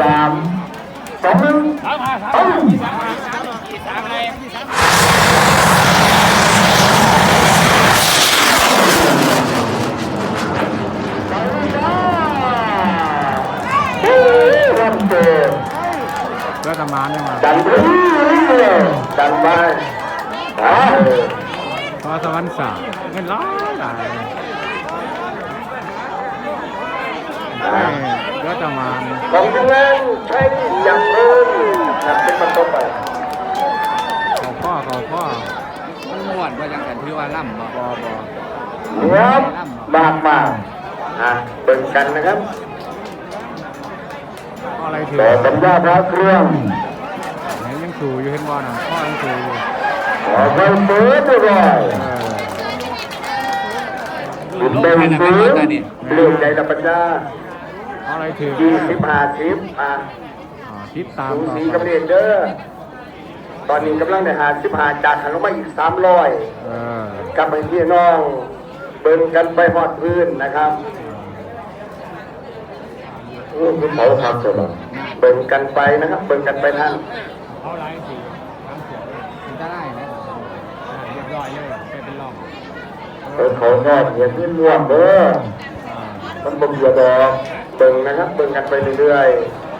สามสองหนึ่งสามห้าสามเอ้าสามห้าสามอะไรเฮ้ยรับเติมเพื่อตำมานเนี่ยมาดันไปดันไปอ่าเพราะสวรรค์สามเงินร้อยหลาย อ่าเพื่อตำมานของยังไงใช้อย่างเพิ่มนับเป็นมันต่อไปเขาพ่อเขาพ่อมันม่วนว่ายังกันที่ว่าล่ำบ่บอบอเนียบมากมากอะเบิ่งกันนะครับพ่ออะไรถือต่สัญญาพระเครื่องไหนยังสูอยู่เห็นบอลนะพ่อยังสูอยู่ขอไปเปิดด้วยเออบุญเดินซื้อเรื่องใจละปัญญาพ่ ออะไรถือยี่สิบห้าสิบอะอ่าติดตามสูต่อสีไปกำเนิดเด้อตอนนี้กำลังได้หาสิบห้าจากหันลงมาอีกสามร้อยเออกลับไปพี่น้อง เบิ่งกันไปหอดพื้นนะครับนี่คือเขาครับเสร็จแล้วเบิ่งกันไปนะครับ เบิ่งกันไปท่าน เขาอะไรถือน้ำเสียเลยมันจะได้นะเรียบร้อยเลยไปเป็นรอบเบิ่งเขางอกเหียขึ้นร่วมเด้ออ่ามันบ่เบียดอก เบิ่งนะครับเบิ่งกันไปเรื่อยๆ